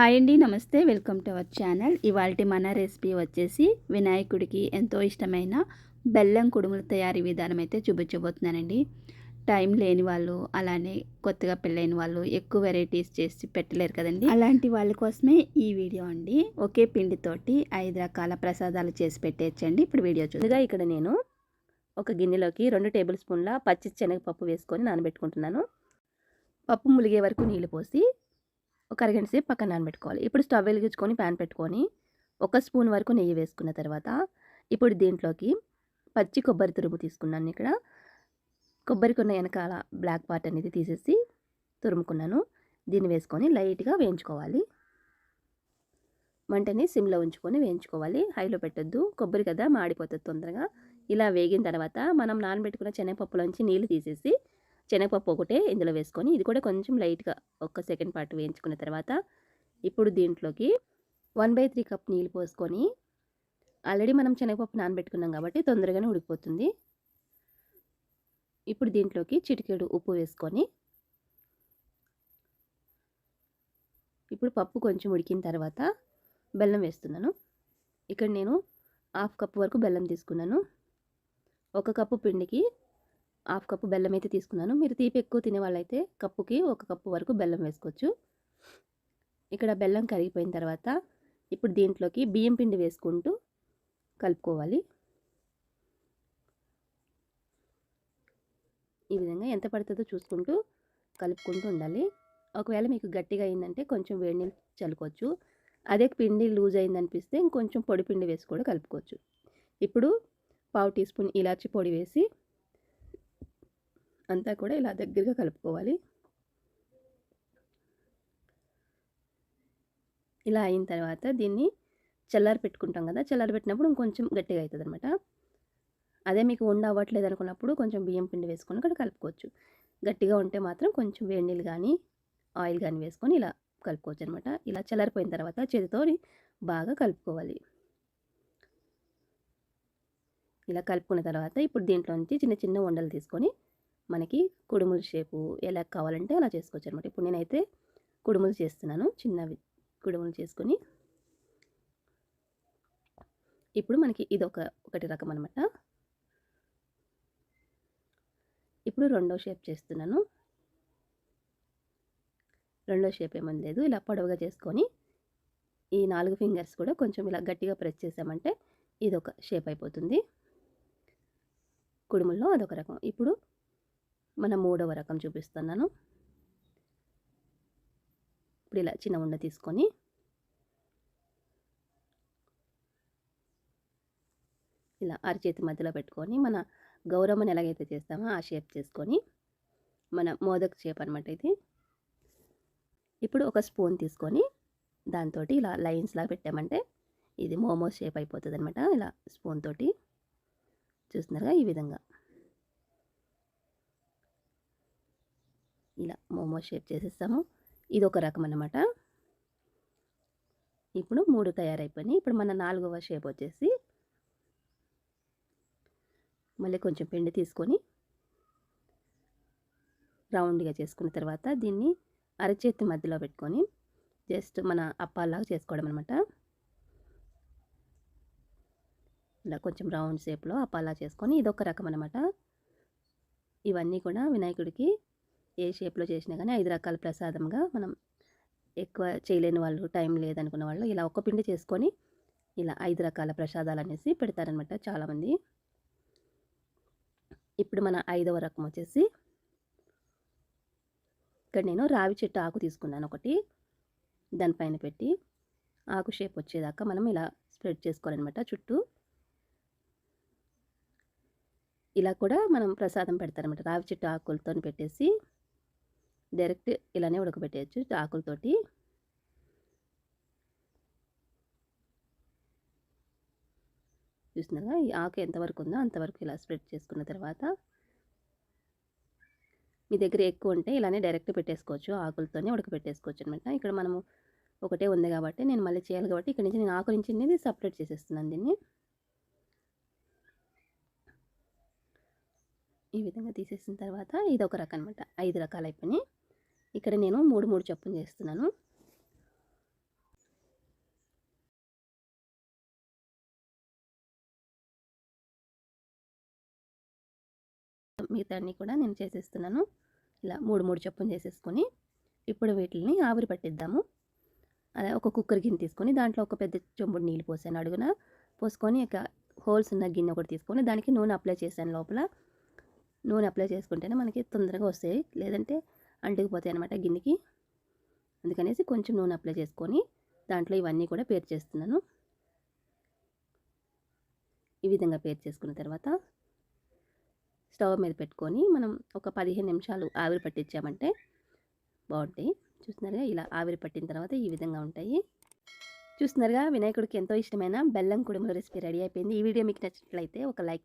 Hi అండి నమస్తే. Welcome to our channel. ఇవాళ మన రెసిపీ వచ్చేసి వినాయకుడికి ఎంతో ఇష్టమైన బెల్లం కుడుముల తయారీ విధానం అయితే చూపించబోతున్నానండి. టైం లేని వాళ్ళు అలానే కొత్తగా పెళ్ళైన వాళ్ళు ఎక్కువ వెరైటీస్ చేసి పెట్టలేరు కదండి. అలాంటి వాళ్ళ కోసమే ఈ వీడియో అండి. ఒకే పిండితోటి ఐదు రకాల ప్రసాదాలు చేసి పెట్టేయచ్చండి. ఇప్పుడు వీడియో చూడగా ఇక్కడ నేను ఒక గిన్నెలోకి రెండు టేబుల్ స్పూన్ల పచ్చి శనగపప్పు వేసుకొని నానబెట్టుకుంటున్నాను. పప్పు ములిగే వరకు నీళ్ళు పోసి ఒక అరగంట సేపు పక్కన నానబెట్టుకోవాలి. ఇప్పుడు స్టవ్ వెలిగించుకొని ప్యాన్ పెట్టుకొని ఒక స్పూన్ వరకు నెయ్యి వేసుకున్న తర్వాత ఇప్పుడు దీంట్లోకి పచ్చి కొబ్బరి తురుము తీసుకున్నాను ఇక్కడ. కొబ్బరికున్న వెనకాల బ్లాక్ పార్ట్ అనేది తీసేసి తురుముకున్నాను. దీన్ని వేసుకొని లైట్గా వేయించుకోవాలి. వంటని సిమ్లో ఉంచుకొని వేయించుకోవాలి. హైలో పెట్టొద్దు. కొబ్బరి కదా మాడిపోతుంది తొందరగా. ఇలా వేగిన తర్వాత మనం నానబెట్టుకున్న శనగపప్పులోంచి నీళ్ళు తీసేసి శనగపప్పు ఒకటే ఇందులో వేసుకొని ఇది కూడా కొంచెం లైట్గా ఒక సెకండ్ పాటు వేయించుకున్న తర్వాత ఇప్పుడు దీంట్లోకి వన్ బై త్రీ కప్ నీళ్ళు పోసుకొని ఆల్రెడీ మనం శనగపప్పు నానబెట్టుకున్నాం కాబట్టి తొందరగానే ఉడికిపోతుంది. ఇప్పుడు దీంట్లోకి చిటికెడు ఉప్పు వేసుకొని ఇప్పుడు పప్పు కొంచెం ఉడికిన తర్వాత బెల్లం వేస్తున్నాను. ఇక్కడ నేను హాఫ్ కప్ వరకు బెల్లం తీసుకున్నాను. ఒక కప్పు పిండికి హాఫ్ కప్పు బెల్లం అయితే తీసుకున్నాను. మీరు తీపి ఎక్కువ తినే వాళ్ళైతే కప్పుకి ఒక కప్పు వరకు బెల్లం వేసుకోవచ్చు. ఇక్కడ బెల్లం కరిగిపోయిన తర్వాత ఇప్పుడు దీంట్లోకి బియ్యం పిండి వేసుకుంటూ కలుపుకోవాలి. ఈ విధంగా ఎంత పడుతుందో చూసుకుంటూ కలుపుకుంటూ ఉండాలి. ఒకవేళ మీకు గట్టిగా అయిందంటే కొంచెం వేడి నీళ్ళు చల్లుకోవచ్చు. అదే పిండి లూజ్ అయిందనిపిస్తే ఇంకొంచెం పొడి పిండి వేసి కూడా కలుపుకోవచ్చు. ఇప్పుడు పావు టీ స్పూన్ ఇలాచి పొడి వేసి అంతా కూడా ఇలా దగ్గరగా కలుపుకోవాలి. ఇలా అయిన తర్వాత దీన్ని చల్లారి పెట్టుకుంటాం కదా చల్లారి పెట్టినప్పుడు ఇంకొంచెం గట్టిగా అవుతుంది అనమాట అదే మీకు ఉండ అవ్వట్లేదు అనుకున్నప్పుడు కొంచెం బియ్యం పిండి వేసుకొని అక్కడ కలుపుకోవచ్చు. గట్టిగా ఉంటే మాత్రం కొంచెం వేడి నీళ్ళు కానీ ఆయిల్ కానీ వేసుకొని ఇలా కలుపుకోవచ్చు అనమాట ఇలా చల్లారిపోయిన తర్వాత చేతితో బాగా కలుపుకోవాలి. ఇలా కలుపుకున్న తర్వాత ఇప్పుడు దీంట్లో నుంచి చిన్న చిన్న వండలు తీసుకొని మనకి కుడుముల షేపు ఎలా కావాలంటే అలా చేసుకోవచ్చు అనమాట ఇప్పుడు నేనైతే కుడుములు చేస్తున్నాను చిన్నవి కుడుములు చేసుకొని. ఇప్పుడు మనకి ఇది ఒక ఒకటి రకం అనమాట ఇప్పుడు రెండో షేప్ చేస్తున్నాను. రెండో షేప్ ఏమని లేదు ఇలా పొడవుగా చేసుకొని ఈ నాలుగు ఫింగర్స్ కూడా కొంచెం ఇలా గట్టిగా ప్రెస్ చేసామంటే ఇది ఒక షేప్ అయిపోతుంది. కుడుముల్లో అదొక రకం. ఇప్పుడు మన మూడవ రకం చూపిస్తున్నాను. ఇప్పుడు ఇలా చిన్న ఉండ తీసుకొని ఇలా అరచేతి మధ్యలో పెట్టుకొని మన గౌరమ్మని ఎలాగైతే చేస్తామో ఆ షేప్ చేసుకొని మన మోదక్ షేప్ అనమాట ఇది. ఇప్పుడు ఒక స్పూన్ తీసుకొని దాంతో ఇలా లైన్స్ లాగా పెట్టామంటే ఇది మోమోస్ షేప్ అయిపోతుంది అనమాట ఇలా స్పూన్ తోటి చూస్తున్నారుగా ఈ విధంగా. ఇలా మోమో షేప్ చేసేస్తాము. ఇది ఒక రకం అనమాట ఇప్పుడు మూడు తయారైపోయినాయి. ఇప్పుడు మన నాలుగవ షేప్ వచ్చేసి మళ్ళీ కొంచెం పిండి తీసుకొని రౌండ్గా చేసుకున్న తర్వాత దీన్ని అరచేతి మధ్యలో పెట్టుకొని జస్ట్ మన అప్పాలాగా చేసుకోవడం అనమాట ఇలా కొంచెం రౌండ్ షేప్లో అప్పాలా చేసుకొని ఇదొక రకం అనమాట ఇవన్నీ కూడా వినాయకుడికి ఏ షేప్లో చేసినా కానీ ఐదు రకాల ప్రసాదంగా మనం ఎక్కువ చేయలేని వాళ్ళు టైం లేదనుకున్న వాళ్ళు ఇలా ఒక్క పిండి చేసుకొని ఇలా ఐదు రకాల ప్రసాదాలు అనేసి పెడతారనమాట చాలామంది. ఇప్పుడు మన ఐదవ రకం వచ్చేసి ఇక్కడ నేను రావి చెట్టు ఆకు తీసుకున్నాను ఒకటి. దానిపైన పెట్టి ఆకు షేప్ వచ్చేదాకా మనం ఇలా స్ప్రెడ్ చేసుకోవాలన్నమాట చుట్టూ. ఇలా కూడా మనం ప్రసాదం పెడతారనమాట రావి చెట్టు ఆకులతో పెట్టేసి డైరెక్ట్ ఇలానే ఉడకబెట్టేయచ్చు ఆకులతోటి. చూస్తున్నారా ఈ ఆకు ఎంతవరకు ఉందో అంతవరకు ఇలా స్ప్రెడ్ చేసుకున్న తర్వాత మీ దగ్గర ఎక్కువ ఉంటే ఇలానే డైరెక్ట్ పెట్టేసుకోవచ్చు ఆకులతోనే ఉడకబెట్టేసుకోవచ్చు అనమాట ఇక్కడ మనము ఒకటే ఉంది కాబట్టి నేను మళ్ళీ చేయాలి కాబట్టి ఇక్కడ నుంచి నేను ఆకు నుంచి అనేది సపరేట్ చేసేస్తున్నాను దీన్ని. ఈ విధంగా తీసేసిన తర్వాత ఇది ఒక రకం అనమాట ఐదు రకాలు అయిపోయినాయి ఇక్కడ నేను మూడు మూడు చొప్పున చేస్తున్నాను. మిగతాన్ని కూడా నేను చేసేస్తున్నాను. ఇలా మూడు మూడు చొప్పున చేసేసుకొని ఇప్పుడు వీటిని ఆవిరి పట్టిద్దాము. అదే ఒక కుక్కర్ గిన్నె తీసుకొని దాంట్లో ఒక పెద్ద చెంబుడు నీళ్ళు పోసాను అడుగున. పోసుకొని ఇక హోల్స్ ఉన్న గిన్నె ఒకటి తీసుకొని దానికి నూనె అప్లై చేశాను లోపల. నూనె అప్లై చేసుకుంటేనే మనకి తొందరగా వస్తాయి. లేదంటే అంటుకుపోతాయి అనమాట గిన్నెకి. అందుకనేసి కొంచెం నూనె అప్లై చేసుకొని దాంట్లో ఇవన్నీ కూడా పేరు చేస్తున్నాను. ఈ విధంగా పేరు చేసుకున్న తర్వాత స్టవ్ మీద పెట్టుకొని మనం ఒక పదిహేను నిమిషాలు ఆవిరి పట్టించామంటే బాగుంటాయి. చూస్తున్నారుగా ఇలా ఆవిరి పట్టిన తర్వాత ఈ విధంగా ఉంటాయి. చూస్తున్నారుగా వినాయకుడికి ఎంతో ఇష్టమైన బెల్లం కుడుముల రెసిపీ రెడీ అయిపోయింది. ఈ వీడియో మీకు నచ్చినట్లయితే ఒక లైక్